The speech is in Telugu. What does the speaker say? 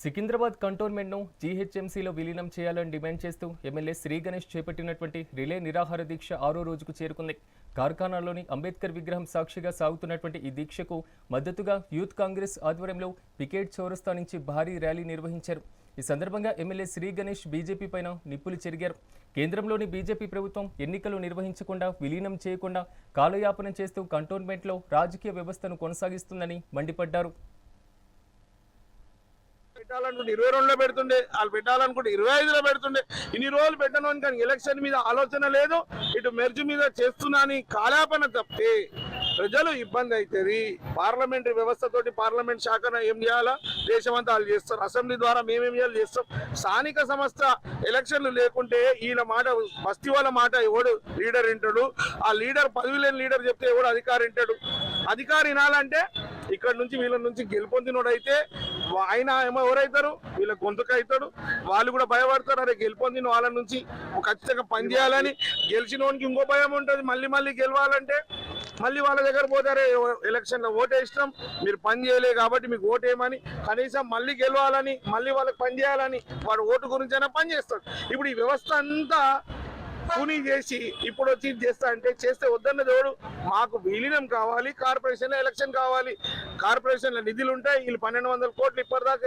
సికింద్రాబాద్ కంటోన్మెంట్ను జీహెచ్ఎంసీలో విలీనం చేయాలని డిమాండ్ చేస్తూ ఎమ్మెల్యే శ్రీ గణేష్ చేపట్టినటువంటి రిలే నిరాహార దీక్ష ఆరో రోజుకు చేరుకుంది. కార్ఖానాలోని అంబేద్కర్ విగ్రహం సాక్షిగా సాగుతున్నటువంటి ఈ దీక్షకు మద్దతుగా యూత్ కాంగ్రెస్ ఆధ్వర్యంలో పికెట్ చౌరస్తా నుంచి భారీ ర్యాలీ నిర్వహించారు. ఈ సందర్భంగా ఎమ్మెల్యే శ్రీ గణేష్ బీజేపీ పైన నిప్పులు చెరిగారు. కేంద్రంలోని బీజేపీ ప్రభుత్వం ఎన్నికలు నిర్వహించకుండా విలీనం చేయకుండా కాలయాపన చేస్తూ కంటోన్మెంట్లో రాజకీయ వ్యవస్థను కొనసాగిస్తుందని మండిపడ్డారు. పెట్టాలనుకుంటే ఇరవై రెండులో పెడుతుండే వాళ్ళు పెట్టాలనుకుంటే ఇరవై ఐదులో పెడుతుండే. ఇన్ని రోజులు పెట్టను అని కానీ ఎలక్షన్ మీద ఆలోచన లేదు. ఇటు మెర్జు మీద చేస్తున్నా అని కాలాపన తప్పితే ప్రజలు ఇబ్బంది అవుతుంది పార్లమెంటరీ వ్యవస్థతోటి పార్లమెంట్ శాఖను ఏం చేయాలా? దేశమంతా వాళ్ళు చేస్తారు. అసెంబ్లీ ద్వారా మేమేం చేయాలి? చేస్తాం. స్థానిక సంస్థ ఎలక్షన్లు లేకుంటే ఈయన మాట బస్తీ వాళ్ళ మాట ఎవడు? లీడర్ వింటాడు. ఆ లీడర్ పదవి లేని లీడర్ చెప్తే ఎవడు అధికారి వింటాడు? అధికారి వినాలంటే ఇక్కడ నుంచి వీళ్ళ నుంచి గెలుపొందినోడైతే ఆయన ఏమో ఎవరైతారు? వీళ్ళ గొంతుకు అవుతాడు వాళ్ళు కూడా భయపడతారు. అరే గెలుపొందిన వాళ్ళ నుంచి ఖచ్చితంగా పని చేయాలని గెలిచినోనికి ఇంకో భయం ఉంటుంది. మళ్ళీ మళ్ళీ గెలవాలంటే మళ్ళీ వాళ్ళ దగ్గర పోతారే ఎలక్షన్లో ఓటేసినాం. మీరు పని చేయలే కాబట్టి మీకు ఓటేయమని కనీసం మళ్ళీ గెలవాలని మళ్ళీ వాళ్ళకి పని చేయాలని వాడు ఓటు గురించి అయినా పని చేస్తాడు. ఇప్పుడు ఈ వ్యవస్థ అంతా కూనీ చేసి ఇప్పుడు వచ్చి చేస్తా అంటే చేస్తే వద్దన్న దేవుడు మాకు విలీనం కావాలి కార్పొరేషన్ ఎలక్షన్ కావాలి. కార్పొరేషన్ నిధులు ఉంటాయి వీళ్ళు పన్నెండు వందల కోట్లు ఇప్పటిదాకా